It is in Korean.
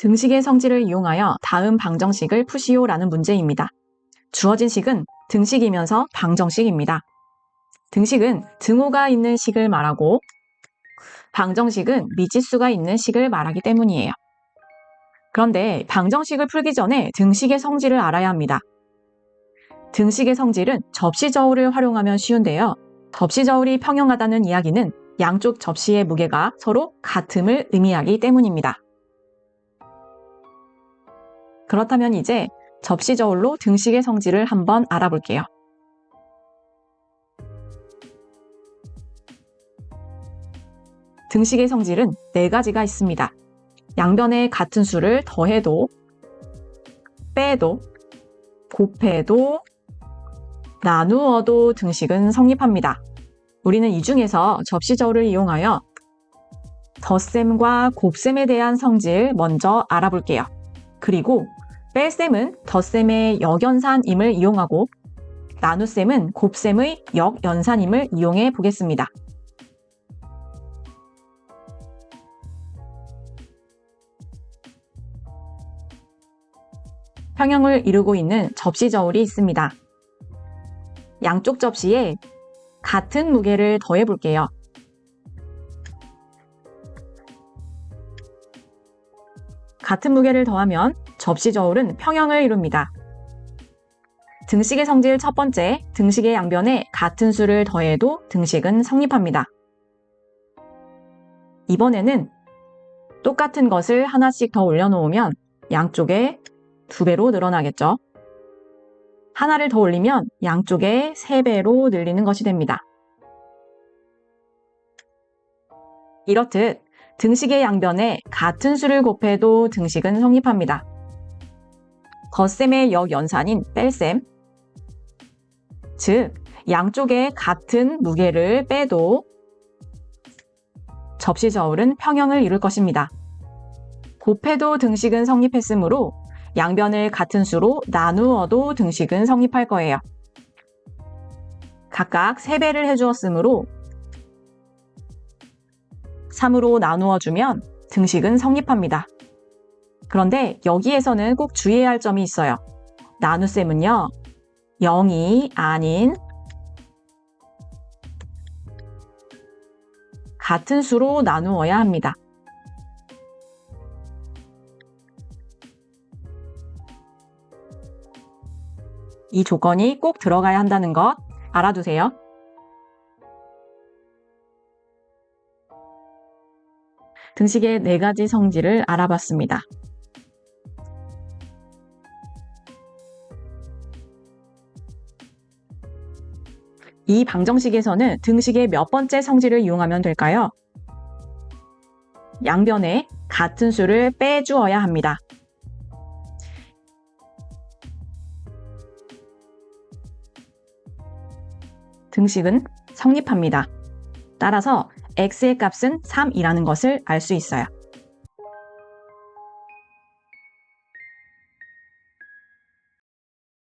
등식의 성질을 이용하여 다음 방정식을 푸시오라는 문제입니다. 주어진 식은 등식이면서 방정식입니다. 등식은 등호가 있는 식을 말하고 방정식은 미지수가 있는 식을 말하기 때문이에요. 그런데 방정식을 풀기 전에 등식의 성질을 알아야 합니다. 등식의 성질은 접시 저울을 활용하면 쉬운데요. 접시 저울이 평형하다는 이야기는 양쪽 접시의 무게가 서로 같음을 의미하기 때문입니다. 그렇다면 이제 접시 저울로 등식의 성질을 한번 알아볼게요. 등식의 성질은 네 가지가 있습니다. 양변에 같은 수를 더해도, 빼도, 곱해도, 나누어도 등식은 성립합니다. 우리는 이 중에서 접시 저울을 이용하여 덧셈과 곱셈에 대한 성질 먼저 알아볼게요. 그리고 뺄셈은 덧셈의 역연산임을 이용하고 나눗셈은 곱셈의 역연산임을 이용해 보겠습니다. 평형을 이루고 있는 접시 저울이 있습니다. 양쪽 접시에 같은 무게를 더해 볼게요. 같은 무게를 더하면 접시 저울은 평형을 이룹니다. 등식의 성질 첫 번째, 등식의 양변에 같은 수를 더해도 등식은 성립합니다. 이번에는 똑같은 것을 하나씩 더 올려놓으면 양쪽에 두 배로 늘어나겠죠. 하나를 더 올리면 양쪽에 세 배로 늘리는 것이 됩니다. 이렇듯 등식의 양변에 같은 수를 곱해도 등식은 성립합니다. 덧셈의 역연산인 뺄셈, 즉 양쪽에 같은 무게를 빼도 접시 저울은 평형을 이룰 것입니다. 곱해도 등식은 성립했으므로 양변을 같은 수로 나누어도 등식은 성립할 거예요. 각각 3배를 해주었으므로 3으로 나누어 주면 등식은 성립합니다. 그런데 여기에서는 꼭 주의해야 할 점이 있어요. 나눗셈은요, 0이 아닌 같은 수로 나누어야 합니다. 이 조건이 꼭 들어가야 한다는 것 알아두세요. 등식의 네 가지 성질을 알아봤습니다. 이 방정식에서는 등식의 몇 번째 성질을 이용하면 될까요? 양변에 같은 수를 빼주어야 합니다. 등식은 성립합니다. 따라서 x의 값은 3이라는 것을 알 수 있어요.